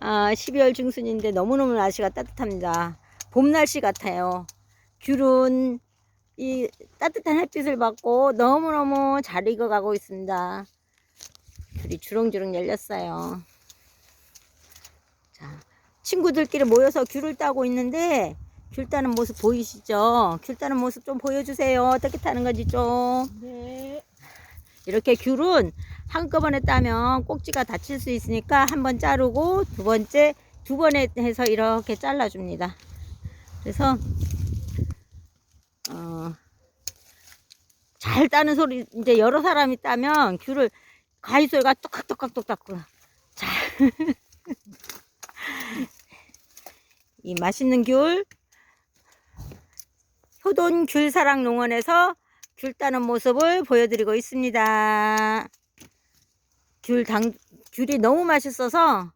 아, 12월 중순인데 너무너무 날씨가 따뜻합니다. 봄 날씨 같아요. 귤은 이 따뜻한 햇빛을 받고 너무너무 잘 익어가고 있습니다. 귤이 주렁주렁 열렸어요. 자, 친구들끼리 모여서 귤을 따고 있는데 귤 따는 모습 보이시죠? 귤 따는 모습 좀 보여주세요. 어떻게 따는 건지 좀. 네. 이렇게 귤은 한꺼번에 따면 꼭지가 다칠 수 있으니까 한 번 자르고 두 번째 두 번에 해서 이렇게 잘라줍니다. 그래서 어, 잘 따는 소리 이제 여러 사람이 따면 귤을 가위 소리가 똑딱똑딱똑딱 잘. 이 맛있는 귤 효돈 귤사랑 농원에서 귤 따는 모습을 보여드리고 있습니다. 귤 당, 귤이 너무 맛있어서